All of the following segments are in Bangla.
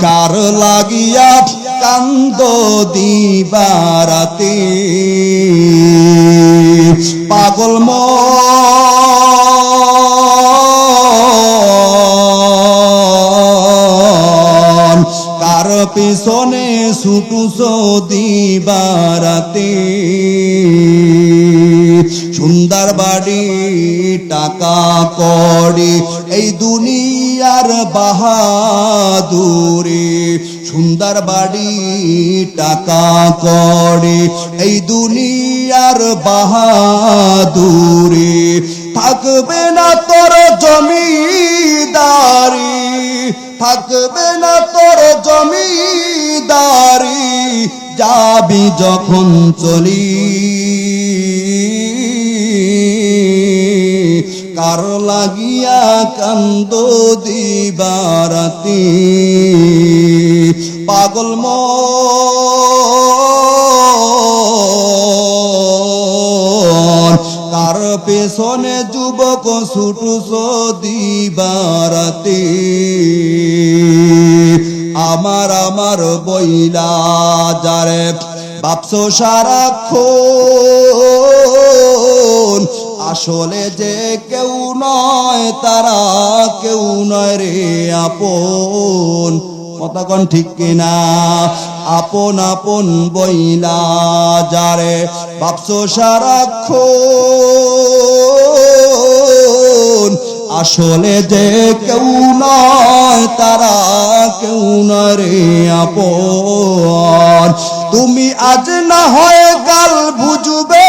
কার লাগিয়া কান্দ দিবারাতে? পাগল কার পিছনে ছুটুস দিবারাতে? সুন্দর বাড়ি টাকা কড়ি এই দুনিয়ার বাহাদুরি সুন্দর বাড়ি টাকা করে। এই দুনিয়ার বাহাদুরি থাকবে না তোর জমিদারি, থাকবে না তোর জমিদারি, যাবি যখন চলি। কার লাগিয়া কান্দ দিবারাতি? পাগল ম কার পেছনে যুবক ছুটুস দিবারাতি। আমার আমার বইলা যারে বাপসো সারাক্ষণ আসলে যে কেউ নয়, তারা কেউ নয় রে আপন। কতক্ষণ ঠিক কিনা? আপন আপন বইলা যারে বাপসো সারাক্ষণ। আসলে যে কেউ নয়, তারা কেউ নয় রে আপন। তুমি আজ না হয় কাল বুঝবে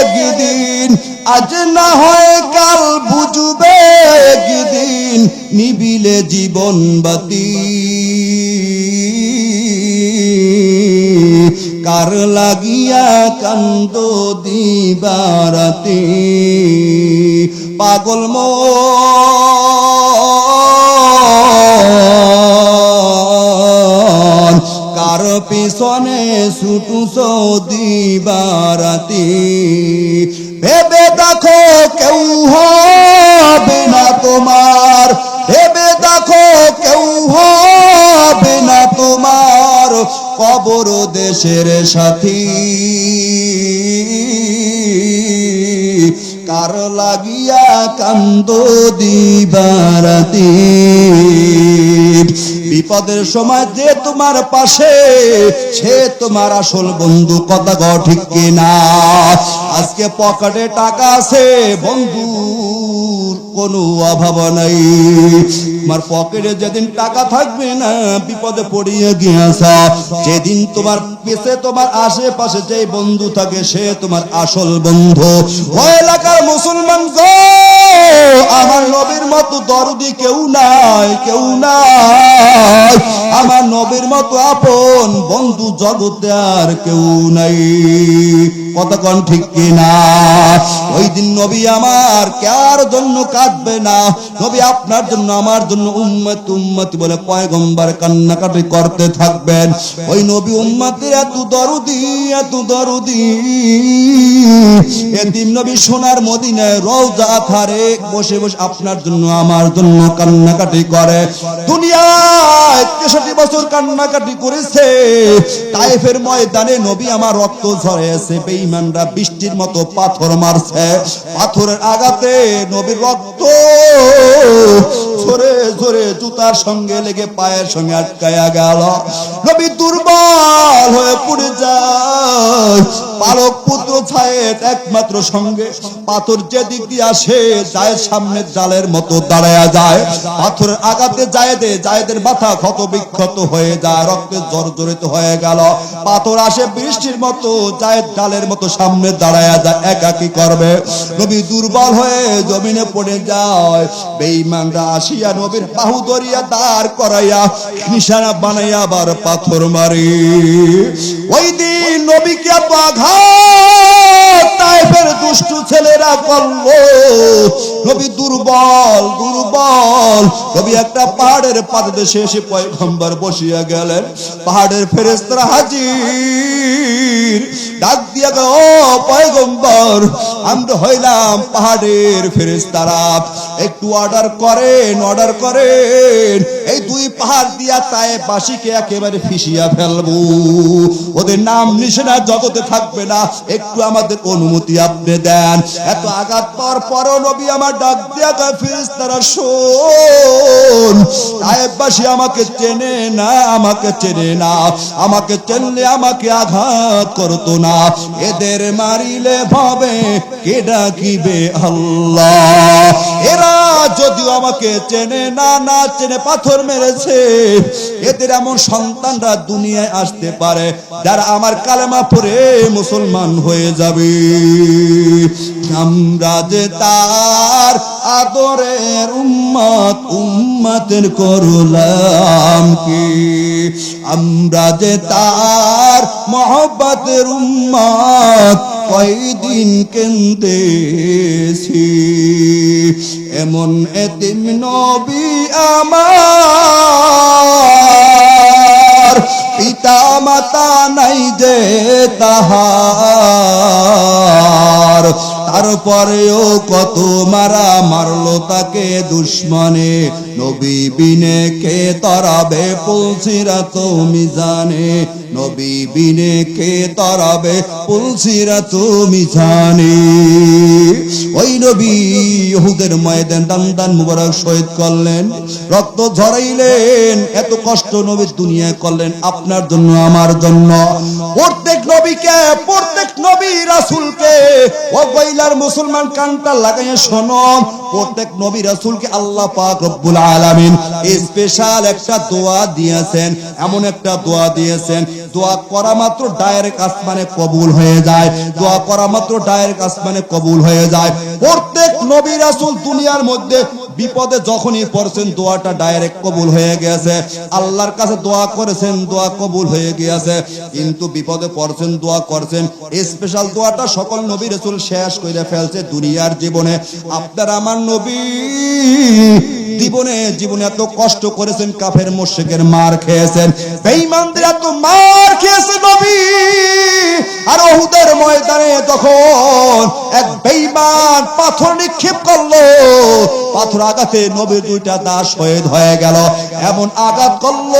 একদিন। আজ না হয় কাল বুঝবে একদিন। নিবিলে জীবন বাতি কার লাগিয়া কান্দ দিবারাতে? পাগল মন পিছনে সৌদি বারাতি। ভেবে দেখো কেউ হবে না তোমার। ভেবে দেখো কেউ হবে না তোমার। কবর দেশের সাথী। কার লাগিয়া কান্দ দিবারাতি? বিপদের সময় যে তোমার পাশে, সে তোমার আসল বন্ধু কথা গ ঠিক কিনা? আজকে পকেটে টাকা আছে বন্ধুর কোনো অভাব নাই। তোমার পকেটে যেদিন টাকা থাকবে না, বিপদে পড়িয়ে গিয়েছ যেদিন তোমার পেছে তোমার আশেপাশে যে বন্ধু থাকে, সে তোমার আসল বন্ধু। ও এলাকার মুসলমান গো, আমার নবীর মতো দরদি কেউ নাই কেউ নাই। আমার নবীর মতো আপন বন্ধু জগতে আর কেউ নাই। কতক্ষণ ঠিক কিনা? ওই দিন নবী আমার কার জন্য কাঁদবে না? নবী আপনার জন্য, আমার জন্য উম্মত, উম্মতি বলে পয়গম্বর কান্নাকাটি করতে থাকবেন। ওই নবী উম্মতের এত দরদি এত দরদি। এতিম নবী সোনার মদিনায় রওজা থারে বসে বসে আপনার জন্য, আমার জন্য কান্নাকাটি করে। দুনিয়ায় তেষট্টি বছর কান্নাকাটি করেছে। তাইফের ময়দানে নবী আমার রক্ত ঝরেছে বেঈমানরা বৃষ্টির মতো পাথর মারছে। পাথরের আঘাতে নবীর রক্ত ঝরে ঝরে জুতার সঙ্গে লেগে পায়ের সঙ্গে আটকায়া গেল। নবী দুর্বল হয়ে পড়ে যায়। পালক পুত্র ছায়েদ একমাত্র সঙ্গে। পাথর যেদিক দিয়ে আসে, যায় সামনে জালের মতো দাঁড়ায়া যায়। পাথরের আঘাতে জায়েদে, জায়েদের মাথা ক্ষত বিক্ষত হয়ে যায়, রক্তে জর্জরিত হয়ে গেল। পাথর আসে বৃষ্টির মতো, জায়েদ ডালের মতো সামনে দাঁড়ায়া যায়, একাকি করবে নবী দুর্বল হয়ে জমিনে পড়ে যায়। বেঈমানরা আসিয়া নবীর বাহু ধরিয়া দাঁড় করাইয়া নিশানা বানাইয়া আবার পাথর মারি। ওই দিন নবীকে আঘাত তাইফের দুষ্টু ছেলেরা করল নবী দুর্বল দুর্বল। একটা পাহাড়ের পয়গম্বর বসিয়া গেলেন। পাহাড়ের হাজির। ডাক দিয়া পয়গম্বর, আমরা হইলাম পাহাড়ের ফেরেস্তারা একটু অর্ডার করেন অর্ডার করেন। এই দুই পাহাড় দিয়া তায়ে বাসিকে একেবারে ফিসিয়া ফেলব। ওদের নাম নিশানা জগতে থাকবে না। একটু আমাদের অনুমতি আপনি দেন। এত আঘাত পাওয়ার পরও নবী আমার ডাক দিয়া কয় ফেরেস্তারা শোন। তায়েববাসী আমাকে চেনে না, আমাকে চেনে না। আমাকে চেনলে আমাকে আঘাত করতো না। এদের মারিলে ভাবে কে ডাকিবে আল্লাহ। এরা যদিও আমাকে চেনে না না চেনে পাথর মেরেছে। এদের এমন সন্তানরা দুনিয়ায় আসতে পারে, যারা আমার কালেমা পড়ে মুসলমান হয়ে যাবে। আমরা যে তার আদরের উম্মত, উম্মতের করলাম কি? আমরা যে তার মহব্বতের উম্মত কয়দিন কেন্দেছি এমন এতিম নবী আমার পিতা মাতা নাই যে তাহার। তারপরেও কত মারা মারলো তাকে দুশ্মনে। নবী বিনে কে তরাবে পুলসিরা তুমি জানে নবী বিনে কে তরাবে পুলসিরা তুমি জানে ওই নবী ইহুদের ময়দান দান দান মুবারক শহীদ করলেন। রক্ত ঝরাইলেন, এত কষ্ট নবী দুনিয়ায় করলেন, আপনার জন্য, আমার জন্য। প্রত্যেক নবীকে, প্রত্যেক নবী রাসূলকে গইলার মুসলমান কানটা লাগাইয়া শোনো, প্রত্যেক নবী রাসূলকে আল্লাহ পাক রব্বুল আলামিন স্পেশাল একটা দোয়া দিয়েছেন, এমন একটা দোয়া দিয়েছেন, দোয়া করা মাত্র ডাইরেক্ট আসমানে কবুল হয়ে যায়, দোয়া করা মাত্র ডাইরেক্ট আসমানে কবুল হয়ে যায়। প্রত্যেক নবী রাসূল দুনিয়ার মধ্যে বিপদে যখনই পড়ছেন, দোয়াটা ডাইরেক্ট কবুল হয়ে গেছে। আল্লাহর কাছে দোয়া করেছেন, দোয়া কবুল হয়ে গিয়েছে। কিন্তু বিপদে পড়ছেন, দোয়া করছেন স্পেশাল দোয়াটা সকল নবী রাসূল শেষ করে ফেলছে দুনিয়ার জীবনে। আপনার আমার নবী জীবনে জীবনে এত কষ্ট করেছেন, কাফের মোশেকের মার খেয়েছেন। বেঈমানদের এত মার খেয়েছে নবী। আর ওহুদের ময়দানে তখন এক বেঈমান পাথর নিক্ষেপ করল পাথর আঘাতে নবীর দুইটা দাস শহীদ হয়ে গেল। এমন আঘাত করল,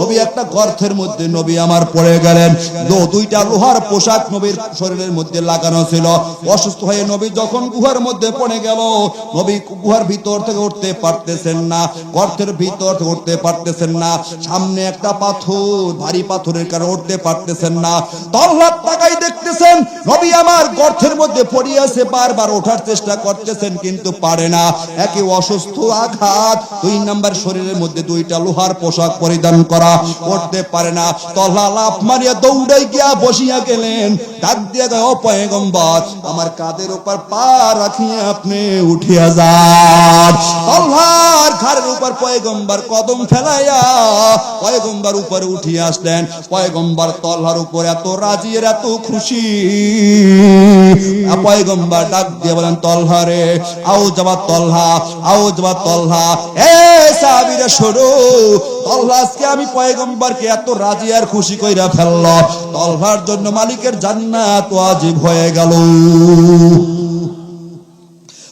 নবী একটা গর্তের মধ্যে নবী আমার পড়ে গেলেন। দুইটা লোহার পোশাক নবীর শরীরের মধ্যে লাগানো ছিল। অসুস্থ হয়ে নবী যখন গুহার মধ্যে পড়ে গেল, নবী গুহার ভিতর থেকে উঠতে পারতেছেন না, গর্তের ভিতর থেকে উঠতে পারতেছেন না, সামনে একটা পাথর, ভারী পাথরের কারণে উঠতে পারতেছেন না। তল্লাট তাকাই দেখতেছেন, নবী আমার গর্তের মধ্যে পড়ে আছে বারবার ওঠার চেষ্টা করতেছেন, কিন্তু পারে না। একে অসুস্থ আঘাত, দুই নাম্বার শরীরের মধ্যে দুইটা লোহার পোশাক পরিধান করা করতে পারে না। তল্লা লাফ মারিয়া দৌড়াই গিয়া বসিয়া গেলেন। ডাক দিয়া গো পয়গম্বর, আমার কাদের উপর পা রাখিয়া আপনি উঠিয়া যান। তল্লার ঘাড়ের উপর পয়গম্বর কদম ফেলাইয়া পয়গম্বর উপরে উঠিয়া আসলেন। পয়গম্বর তল্লার উপর এত রাজি এত খুশি। পয়গম্বর ডাক দিয়ে বলেন, তল্লারে, আও যাবা তল্হা আও যাবা তল্হা। এ সাহাবীরা, শোনো তল্হা আজকে আমি পয়গম্বরকে এত রাজি আর খুশি কইরা ফেলল। তল্হার জন্য মালিকের জান্নাত ওয়াজিব হয়ে গেল।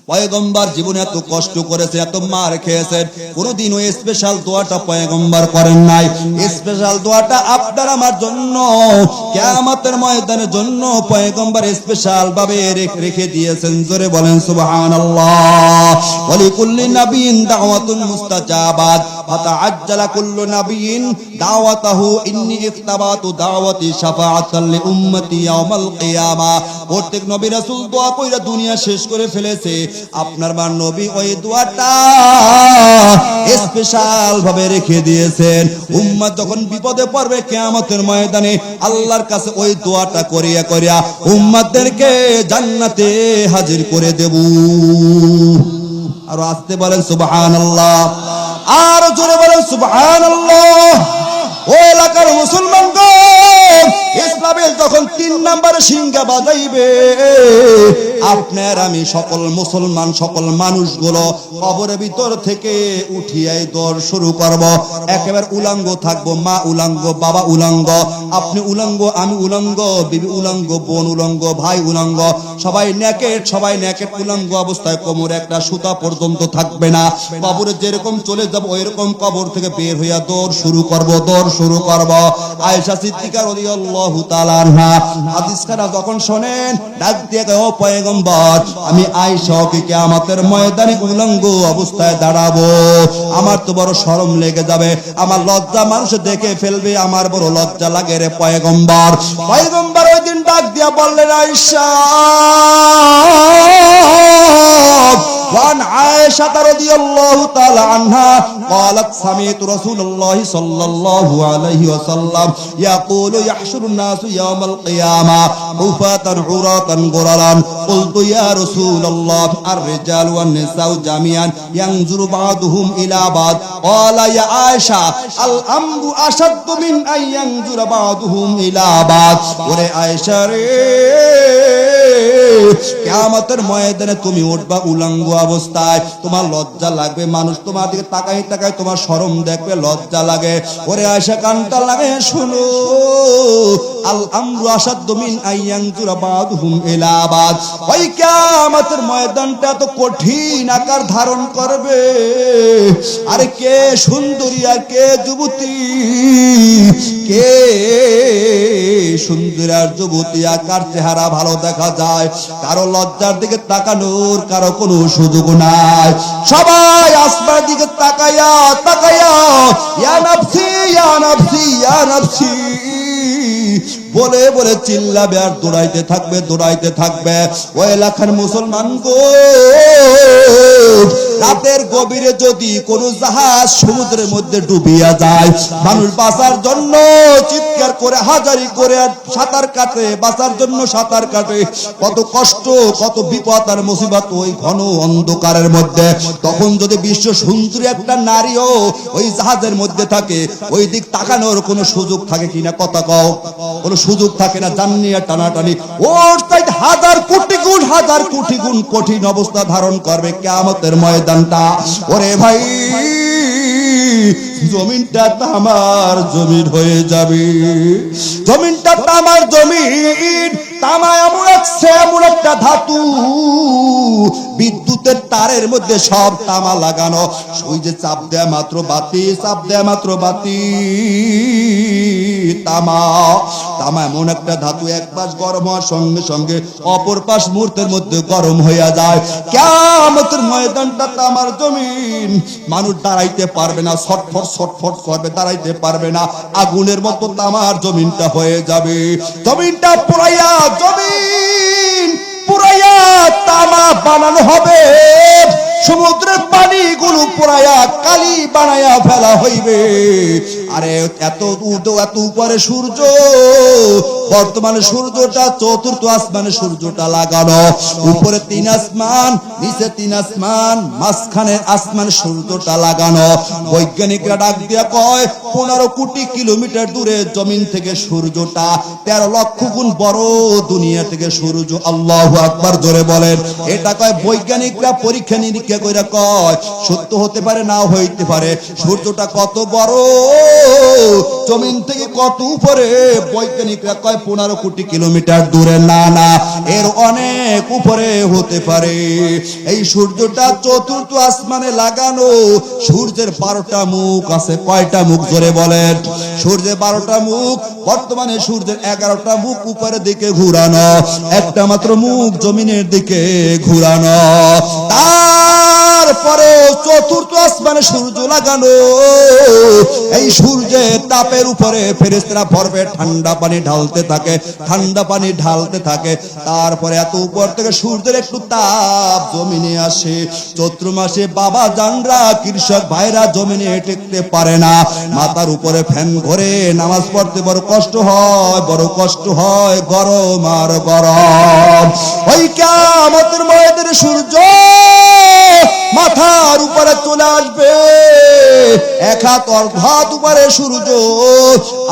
পয়গম্বর জীবনে এত কষ্ট করেছে এত মার খেয়েছেন কোনদিন ওই স্পেশাল দোয়াটা পয়গম্বর করেন নাই। স্পেশাল দোয়াটা আপনার আমার জন্য, কিয়ামতের ময়দানের জন্য পয়গম্বর স্পেশাল ভাবে রেখে- রেখে দিয়েছেন। জোরে বলেন, সুবহানাল্লাহ। ওয়া লিকুল্লি নাবিয়িন দাওয়াতুন মুস্তাজাবাত। প্রত্যেক নবী রাসূল দোয়া কইরা দুনিয়া শেষ করে ফেলেছে। আপনার নবী ওই দোয়াটা স্পেশাল ভাবে রেখে দিয়েছেন। উম্মত যখন বিপদে পড়বে কিয়ামতের ময়দানে আল্লাহর কাছে ওই দোয়াটা করিয়া করিয়া উম্মতদেরকে জান্নাতে হাজির করে দেব। আর আসতে বলেন সুবহানাল্লাহ। আর জোরে বলেন সুবহানাল্লাহ। ও এলাকার মুসলমানগণ ইসলামের যখন তিন নাম্বারে সিংহা বাজাইবে। আপনার আমি সকল মুসলমান, সকল মানুষগুলো কবরের ভিতর থেকে উঠিয়াই দৌড় শুরু করব। একেবারে উলাঙ্গ থাকব, মা উলাঙ্গ, বাবা উলাঙ্গ, আপনি উলাঙ্গ, আমি উলাঙ্গ, বিবি উলাঙ্গ, বোন উলাঙ্গ, ভাই উলাঙ্গ, সবাই নেকেট সবাই নেকেট, উলাঙ্গ অবস্থায় কোমরে একটা সুতা পর্যন্ত থাকবে না। কবরে যেরকম চলে যাব ওই রকম কবর থেকে বের হইয়া দৌড় শুরু করব, দৌড় শুরু করব। আয়েশা সিদ্দিকা রাদিয়াল্লাহু তাআলা আনহা হাদিস খানা যখন শোনেন ডাক দিয়ে কয়, ও পয়গম্বর আমি আয়েশাকে কিয়ামতের ময়দানে উলঙ্গ অবস্থায় দাঁড়াবো আমার তো বড় শরম লেগে যাবে আমার লজ্জা মানুষ দেখে ফেলবে আমার বড় লজ্জা লাগে রে পয়গম্বর পয়গম্বর ওই দিন ডাক দিয়া বললেন আয়েশা وعن عائشة رضي الله تعالى عنها قالت سمعت رسول الله صلى الله عليه وسلم يقول يحشر الناس يوم القيامة حفاة عراة غرلا قلت يا رسول الله الرجال والنساء جميعا ينظر بعضهم إلى بعض قال يا عائشة الأمر أشد من أن ينظر بعضهم إلى بعض وري عائشة কেয়ামতের ময়দানে তুমি উঠবা উলঙ্গ অবস্থায় তোমার লজ্জা লাগবে মানুষ তোমার দিকে তাকাই তাকাই তোমার শরম দেখবে লজ্জা লাগে ওরে আয়সা কানটা লাগে শুনো আল আমরু ওই ময়দানটা তো কঠিন আকার ধারণ করবে। আর কে সুন্দরী আর কে যুবতী? কে সুন্দর আর যুবতী? আকার চেহারা ভালো দেখা যায়। কারও লজ্জার দিকে তাকানোর কারও কোনো সুযোগ নাই। সবাই আসমার দিকে তাকাইয়া তাকাইয়া ইয়া নাফসি ইয়া নাফসি ইয়া নাফসি। বলে বলে চিল্লাবে আর দৌড়াইতে থাকবে দৌড়াইতে থাকবে। ও এলাকার মুসলমান গো, রাতের গভীরে যদি কোন জাহাজ সমুদ্রের মধ্যে ডুবিয়া যায়, মানুষ বাঁচার জন্য চিৎকার করে, হাজারি করে আর সাঁতার কাটে, বাঁচার জন্য সাঁতার কাটে। কত কষ্ট, কত বিপদ আর মুসিবত ওই ঘন অন্ধকারের মধ্যে। তখন যদি বিশ্ব সুন্দরী একটা নারীও ওই জাহাজের মধ্যে থাকে, ওই দিক তাকানোর কোনো সুযোগ থাকে কিনা, কথা কও কোনো সুযোগ থাকে না জানিয়া টানাটানি। ওর তাই হাজার কোটি গুণ, হাজার কোটি গুণ কঠিন অবস্থা ধারণ করবে কেমতের ময়দানটা। ওরে ভাই, জমিনটা আমার জমিন হয়ে যাবে। জমিনটা আমার জমিন। তামা এমন একটা এমন একটা ধাতু। বিদ্যুতের তারের মধ্যে সব তামা লাগানো। যে চাপ দেয়া মাত্র বাতি, চাপ দেয়া মাত্র বাতি, তামা। তামা এমন একটা ধাতু, এক পাশ গরম হওয়ার সঙ্গে সঙ্গে অপর পাশ মুহূর্তের মধ্যে গরম হইয়া যায়। কেমতের ময়দানটা তামার জমিন। মানুষ দাঁড়াইতে পারবে না, ছটফট ছটফট করবে, দাঁড়াইতে পারবে না। আগুনের মতো তামার জমিনটা হয়ে যাবে। জমিনটা পুরাইয়া জমিন পুরাইয়া তামা বানানো হবে। সমুদ্রের পানিগুলো পুরাইয়া কালি বানাইয়া ফেলা হইবে। আরে, এত উর্ধ এত উপরে সূর্য। বর্তমানে সূর্যটা, চতুর্থ আসমানে সূর্যটা লাগানো। উপরে তিন আসমান, নিচে তিন আসমান, মাঝখানে আসমানে সূর্যটা লাগানো। বৈজ্ঞানিকরা ডাক দিয়া কয়, পনেরো কোটি কিলোমিটার দূরে জমিন থেকে সূর্যটা, তেরো লক্ষ গুণ বড় দুনিয়া থেকে সূর্য। আল্লাহ আকবার জোরে বলেন। এটা কয় বৈজ্ঞানিকরা পরীক্ষা নিরীক্ষা করে কয়, সত্য হতে পারে, নাও হইতে পারে। সূর্যটা কত বড়? জমিন থেকে কত উপরে? বৈজ্ঞানিকরা কয়, পনেরো কোটি কিলোমিটার দূরে। না না, এর অনেক উপরে হতে পারে। এই সূর্যটা চতুর্থ আসমানে লাগানো। সূর্যের বারোটা মুখ আছে, কয়টা মুখ জোরে বলেন? সূর্যের বারোটা মুখ, বর্তমানে সূর্যের এগারোটা মুখ উপরের দিকে ঘুরানো। একটা মাত্র মুখ জমিনের দিকে ঘুরানো। তারপরে চতুর্থ আসমানে সূর্য লাগানো। এই সূর্যের তাপের উপরে ফেরেস্তারা ভরবে ঠান্ডা পানি ঢালতে থাকে, ঠান্ডা পানি ঢালতে থাকে। তারপরে এত উপর থেকে সূর্যের একটু তাপ জমিনে আসে। চৈত্র মাসে বাবা জানরা, কৃষক ভাইরা জমিনে টেকতে পারে না। মাথার উপরে ফ্যান ঘরে, নামাজ পড়তে বড় কষ্ট হয়, বড় কষ্ট হয়, গরম আর গরম। ওই কেমতের ময়দের সূর্য মাথার উপরে চলে আসবে। এক হাত অর্ধাত উপরে সূর্য।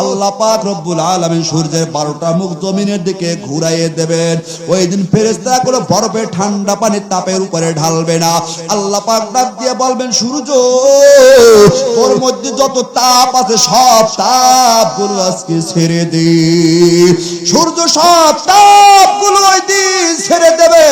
আল্লাহ পাক রব্বুল আলামিন সূর্যের বারোটা মুখ জমিনের দিকে ঘুরাইয়ে দেবেন। ওই দিন ফেরেস্তা করে বরফে ঠান্ডা পানি তাপের উপরে ঢালবে না। আল্লাহ পাক ডাক দিয়ে বলবেন, সূর্য ওর মধ্যে যত তাপ আছে, সব তাপগুলো আজকে ছেড়ে দে। সূর্য, সব তাপগুলো ওই দিন ছেড়ে দেবে।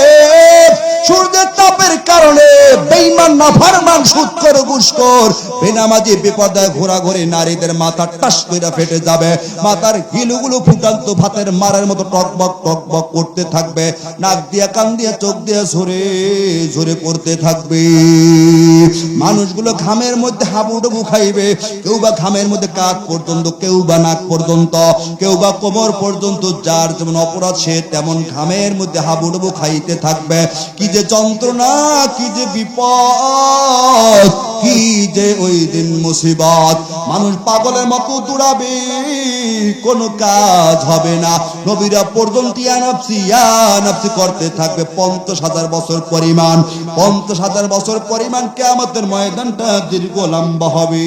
সূর্যের তাপের কারণে বেঈমান, নাফরমান সুৎকর ঘুষখোর বেনামাজি বিপদায় ঘোরাঘুরি নারীদের মাথা টাস করে ফেটে যাবে। মাথার হিলুগুলো ফুটান্ত ভাতের মারের মতো টকবক টকবক করতে থাকবে। নাক দিয়ে, কান দিয়ে, চোখ দিয়ে ঝরে ঝরে পড়তে থাকবে। মানুষগুলো ঘামের মধ্যে হাবুডুবু খাইবে। কেউ বা ঘামের মধ্যে কাক পর্যন্ত, কেউ বা নাক পর্যন্ত, কেউ বা কোমর পর্যন্ত, যার যেমন অপরাধ, সে তেমন ঘামের মধ্যে হাবুডুবু খাইতে থাকবে। কি যে যন্ত্রণা, কি যে বিপদ কি যে ওই দিন মুসিবত। মানুষ পাগলের মতো দৌড়াবে, কোনো কাজ হবে না। নবীরা পর্যন্ত ইয়ানাফসি ইয়ানাফসি করতে থাকবে পঞ্চাশ হাজার বছর পরিমাণ। পঞ্চাশ হাজার বছর পরিমাণ কেয়ামতের ময়দানটা দীর্ঘ লম্বা হবে।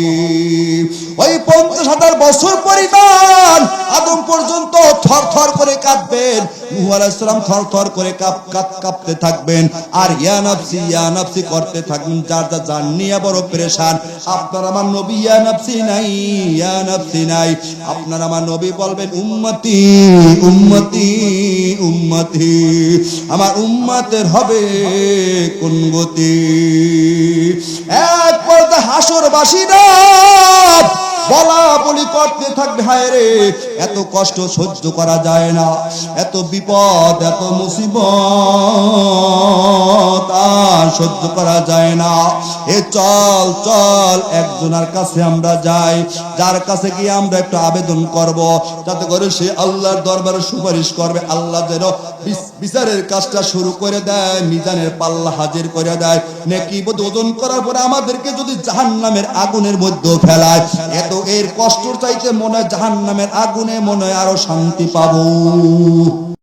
ওই পঞ্চাশ হাজার বছর পরিমাণ আদম পর্যন্ত থর থর করে কাঁদবেন। নূহ আলাইহিস সালাম থর থর করে কাঁপ কাঁপ, কাঁপতে থাকবেন। আর ইয়া নাফসি ইয়া নাফসি করতে থাকবেন। যার যা জান নিয়ে বড় পেরেশান। আপনার আমার নবী ইয়া নাফসি নাই, ইয়া নাফসি নাই। আপনার আমার নবী বলবেন, উম্মতি উম্মতি উম্মতি, আমার উম্মতের হবে কোন গতি? এক পর্দা হাসরবাসীরা বলা বলি করতে থাকবে, হায় রে, এত কষ্ট সহ্য করা যায় না, এত বিপদ, এত মুসিবত আর সহ্য করা যায় না। এ চল চল, একজনের কাছে আমরা যাই, যার কাছে গিয়ে আমরা একটু আবেদন করব, যাতে করে সে আল্লাহর দরবারে সুপারিশ করবে, আল্লাহ যেন বিচ- বিচারের কাজটা শুরু করে দেয়, মিজানের পাল্লা হাজির করে দেয়, নেকি ওজন করার পরে আমাদেরকে যদি জাহান্নামের আগুনের মধ্যে ফেলায়, এত এর কষ্ট চাইতে মনে হয় জাহান্নামের আগুনে মনে হয় আরও শান্তি পাবো।